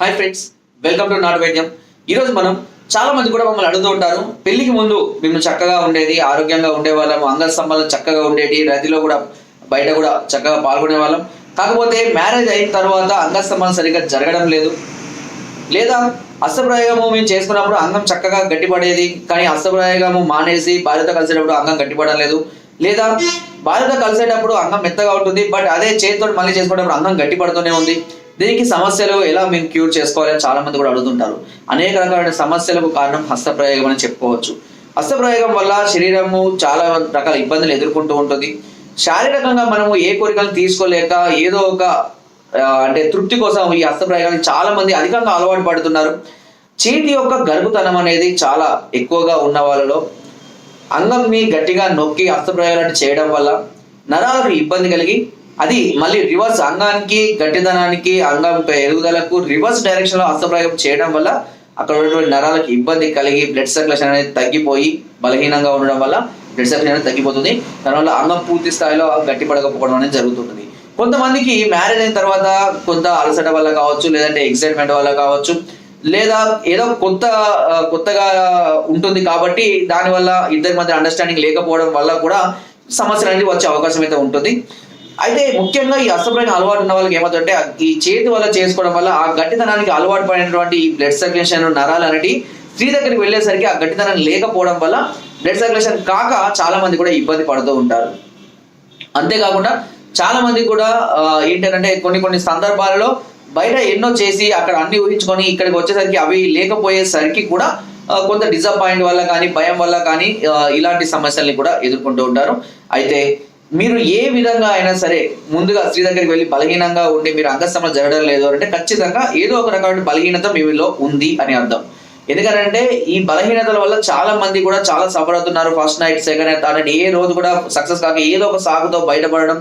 Hi friends welcome to నాటు వైద్యం ఈరోజు మనం చాలా మంది కూడా మమ్మల్ని అడుగుతూ ఉంటారు పెళ్ళికి ముందు మేము చక్కగా ఉండేది ఆరోగ్యంగా ఉండేవాళ్ళం అంగ స్తంభాలు చక్కగా ఉండేది రతిలో కూడా బయట కూడా చక్కగా పాల్గొనే వాళ్ళం కాకపోతే మ్యారేజ్ అయిన తర్వాత అంగస్తంభాలు సరిగ్గా జరగడం లేదు. లేదా అస్తప్రయోగము మేము చేసుకున్నప్పుడు అంగం చక్కగా గట్టిపడేది కానీ అస్తప్రయోగము మానేసి భార్యతో కలిసేటప్పుడు అంగం గట్టిపడలేదు లేదా. భార్యతో కలిసేటప్పుడు అంగం మెత్తగా ఉంటుంది బట్ అదే చేతితో మళ్ళీ చేసుకునేటప్పుడు అంగం గట్టిపడుతూనే ఉంది. దీనికి సమస్యలు ఎలా మేము క్యూర్ చేసుకోవాలని చాలా మంది కూడా అడుగుతుంటారు. అనేక రకాలైన సమస్యలకు కారణం హస్తప్రయోగం అని చెప్పుకోవచ్చు. హస్తప్రయోగం వల్ల శరీరము చాలా రకాల ఇబ్బందులు ఎదుర్కొంటూ ఉంటుంది. శారీరకంగా మనము ఏ కోరికలను తీసుకోలేక ఏదో ఒక అంటే తృప్తి కోసం ఈ హస్తప్రయోగాన్ని చాలా మంది అధికంగా అలవాటు పడుతున్నారు. చేతి యొక్క గర్భతనం అనేది చాలా ఎక్కువగా ఉన్న వాళ్ళలో అంగంని గట్టిగా నొక్కి హస్తప్రయోగాలను చేయడం వల్ల నరాలకు ఇబ్బంది కలిగి అది మళ్ళీ రివర్స్ అంగానికి గట్టిదనానికి అంగం ఎదుగుదలకు రివర్స్ డైరెక్షన్లో హస్తప్రయోగం చేయడం వల్ల అక్కడ ఉన్నటువంటి నరాలకు ఇబ్బంది కలిగి బ్లడ్ సర్క్యులేషన్ అనేది తగ్గిపోయి బలహీనంగా ఉండడం వల్ల బ్లడ్ సర్క్యులేషన్ అనేది తగ్గిపోతుంది. దానివల్ల అంగం పూర్తి స్థాయిలో గట్టిపడకపోవడం అనేది జరుగుతుంటుంది కొంతమందికి మ్యారేజ్ అయిన తర్వాత కొంత అలసట వల్ల కావచ్చు లేదంటే ఎక్సైట్మెంట్ వల్ల కావచ్చు లేదా ఏదో కొత్త కొత్తగా ఉంటుంది కాబట్టి దానివల్ల ఇద్దరి మధ్య అండర్స్టాండింగ్ లేకపోవడం వల్ల కూడా సమస్యలు అనేది వచ్చే అవకాశం అయితే ఉంటుంది. అయితే ముఖ్యంగా ఈ అస్తప్రయోగం అలవాటు ఉన్న వాళ్ళకి ఏమవుతుందంటే ఈ చేతి వల్ల చేసుకోవడం వల్ల ఆ గట్టితనానికి అలవాటు పడినటువంటి ఈ బ్లడ్ సర్క్యులేషన్ నరాలు అనేటి స్త్రీ దగ్గరికి వెళ్ళేసరికి ఆ గట్టితనం లేకపోవడం వల్ల బ్లడ్ సర్క్యులేషన్ కాక చాలా మంది కూడా ఇబ్బంది పడుతూ ఉంటారు. అంతేకాకుండా చాలా మంది కూడా ఏంటంటే కొన్ని కొన్ని సందర్భాలలో బయట ఎన్నో చేసి అక్కడ అన్ని ఊహించుకొని ఇక్కడికి వచ్చేసరికి అవి లేకపోయేసరికి కూడా కొంత డిసప్పాయింట్ వల్ల కానీ భయం వల్ల కానీ ఇలాంటి సమస్యల్ని కూడా ఎదుర్కొంటూ ఉంటారు. అయితే మీరు ఏ విధంగా అయినా సరే ముందుగా స్త్రీ దగ్గరికి వెళ్ళి బలహీనంగా ఉండి మీరు అంగస్తంలో జరగడం లేదు అంటే ఖచ్చితంగా ఏదో ఒక రకమైన బలహీనత మీలో ఉంది అని అర్థం. ఎందుకంటే ఈ బలహీనతల వల్ల చాలా మంది కూడా చాలా సఫర్ అవుతున్నారు first night second night third ఏ రోజు కూడా సక్సెస్ కాక ఏదో ఒక సాగుతో బయటపడడం.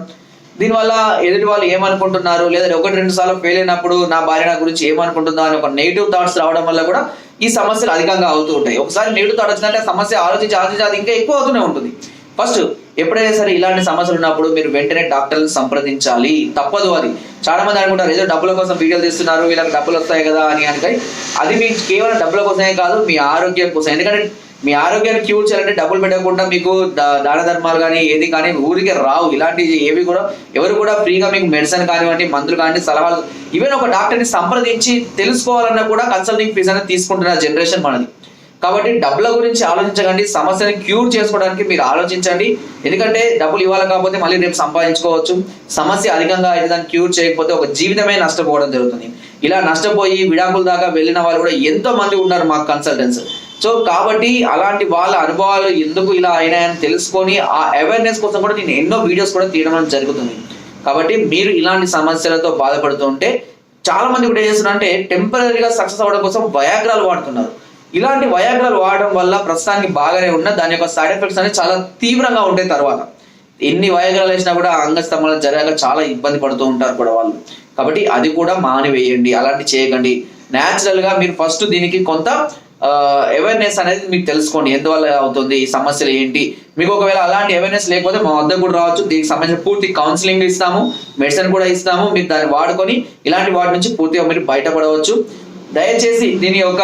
దీనివల్ల ఎదుటి వాళ్ళు ఏమనుకుంటున్నారు? లేదా ఒకటి రెండు సార్లు ఫెయిల్ అయినప్పుడు నా భార్య నా గురించి ఏమనుకుంటుందా అని ఒక నెగిటివ్ థాట్స్ రావడం వల్ల కూడా ఈ సమస్యలు అధికంగా అవుతూ ఉంటాయి. ఒకసారి నెగిటివ్ థాట్ వచ్చిందంటే సమస్య ఆలోచించి ఆలోచించి అది ఇంకా ఎక్కువ అవుతూనే ఉంటుంది. ఫస్ట్ ఎప్పుడైనా సరే ఇలాంటి సమస్యలు ఉన్నప్పుడు మీరు వెంటనే డాక్టర్ని సంప్రదించాలి. తప్పదు అది. చాలా మంది అనుకుంటారు ఏదో డబ్బుల కోసం వీడియోలు తీస్తున్నారు వీళ్ళకి డబ్బులు వస్తాయి కదా అని అనుకని అది మీకు కేవలం డబ్బుల కోసమే కాదు మీ ఆరోగ్యం కోసం. ఎందుకంటే మీ ఆరోగ్యాన్ని క్యూర్ చేయాలంటే డబ్బులు పెట్టకుండా మీకు దాన ధర్మాలు కానీ ఏది కానీ ఊరికే రావు. ఇలాంటివి ఏవి కూడా ఎవరు కూడా ఫ్రీగా మీకు మెడిసిన్ కానివ్వండి మందులు కానీ సలహాలు ఈవెన్ ఒక డాక్టర్ని సంప్రదించి తెలుసుకోవాలన్నా కూడా కన్సల్టింగ్ ఫీజు అనేది తీసుకుంటున్న జనరేషన్ మనది. కాబట్టి డబ్బుల గురించి ఆలోచించకండి సమస్యని క్యూర్ చేసుకోవడానికి మీరు ఆలోచించండి. ఎందుకంటే డబ్బులు ఇవ్వాలి కాకపోతే మళ్ళీ రేపు సంపాదించుకోవచ్చు. సమస్య అధికంగా అయితే దాన్ని క్యూర్ చేయకపోతే ఒక జీవితమే నష్టపోవడం జరుగుతుంది. ఇలా నష్టపోయి విడాకుల దాకా వెళ్ళిన వాళ్ళు కూడా ఎంతో మంది ఉన్నారు మా కన్సల్టెంట్స్ సో కాబట్టి అలాంటి వాళ్ళ అనుభవాలు ఎందుకు ఇలా అయినాయని తెలుసుకొని ఆ అవేర్నెస్ కోసం కూడా నేను ఎన్నో వీడియోస్ కూడా తీయడం జరుగుతుంది. కాబట్టి మీరు ఇలాంటి సమస్యలతో బాధపడుతుంటే చాలా మంది కూడా ఏం చేస్తున్నారంటే టెంపరీగా సక్సెస్ అవ్వడం కోసం వయాగ్రాలు వాడుతున్నారు. ఇలాంటి వయాగ్రాలు వాడడం వల్ల ప్రస్తుతానికి బాగానే ఉన్న దాని యొక్క సైడ్ ఎఫెక్ట్స్ అనేవి చాలా తీవ్రంగా ఉంటాయి తర్వాత. ఎన్ని వయాగ్రాలు వేసినా కూడా అంగస్తంభాలు జరగక చాలా ఇబ్బంది పడుతూ ఉంటారు కూడా వాళ్ళు. కాబట్టి అది కూడా మానివేయండి అలాంటి చేయకండి. న్యాచురల్గా మీరు ఫస్ట్ దీనికి కొంత అవేర్నెస్ అనేది మీకు తెలుసుకోండి ఎందువల్ల అవుతుంది ఈ సమస్యలు ఏంటి. మీకు ఒకవేళ అలాంటి అవేర్నెస్ లేకపోతే మా వద్ద కూడా రావచ్చు. దీనికి సంబంధించిన పూర్తి కౌన్సిలింగ్ ఇస్తాము మెడిసిన్ కూడా ఇస్తాము. మీరు దాన్ని వాడుకొని ఇలాంటి వాటి నుంచి పూర్తిగా మీరు బయటపడవచ్చు. దయచేసి దీని యొక్క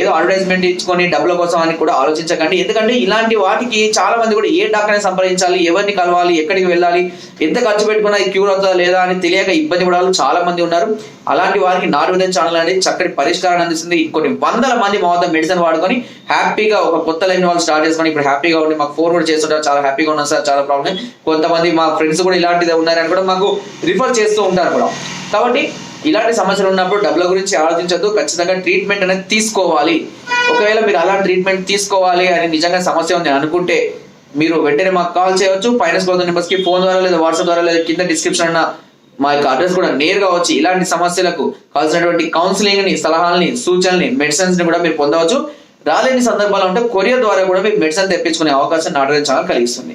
ఏదో అడ్వర్టైజ్మెంట్ ఇచ్చుకొని డబ్బుల కోసం అని కూడా ఆలోచించకండి. ఎందుకంటే ఇలాంటి వాటికి చాలా మంది కూడా ఏ డాక్టర్ని సంప్రదించాలి ఎవరిని కలవాలి ఎక్కడికి వెళ్ళాలి ఎంత ఖర్చు పెట్టుకున్నా క్యూర్ అవుతుందా లేదా అని తెలియక ఇబ్బంది పడాలి వాళ్ళు చాలా మంది ఉన్నారు. అలాంటి వారికి నాటువిధం ఛానల్ అనేది చక్కటి పరిష్కారాన్ని అందిస్తుంది. కొన్ని వందల మంది మొత్తం మెడిసిన్ వాడుకొని హ్యాపీగా ఒక కొత్త లైన్ వాళ్ళు స్టార్ట్ చేసుకొని ఇప్పుడు హ్యాపీగా ఉండి మాకు ఫోర్వర్డ్ చేస్తుంటారు. చాలా హ్యాపీగా ఉన్నాం సార్ చాలా ప్రాబ్లం కొంతమంది మా ఫ్రెండ్స్ కూడా ఇలాంటిది ఉన్నారని కూడా మాకు రిఫర్ చేస్తూ ఉంటారు కూడా. కాబట్టి ఇలాంటి సమస్యలు ఉన్నప్పుడు డబ్బుల గురించి ఆలోచించద్దు ఖచ్చితంగా ట్రీట్మెంట్ అనేది తీసుకోవాలి. ఒకవేళ మీరు అలా ట్రీట్మెంట్ తీసుకోవాలి అని నిజంగా సమస్య ఉంది అనుకుంటే మీరు వెంటనే మాకు కాల్ చేయవచ్చు పైన స్కోర్ నెంబర్స్కి ఫోన్ ద్వారా లేదా వాట్సాప్ ద్వారా లేదా కింద డిస్క్రిప్షన్ అన్న మా యొక్క అడ్రస్ కూడా నేరుగా వచ్చి ఇలాంటి సమస్యలకు కావాల్సినటువంటి కౌన్సిలింగ్ని సలహాలని సూచనల్ని మెడిసిన్స్ని కూడా మీరు పొందవచ్చు. రాలేని సందర్భాలు ఉంటే కొరియర్ ద్వారా కూడా మీరు మెడిసిన్ తెప్పించుకునే అవకాశం నాటకం చాలా కలిగిస్తుంది.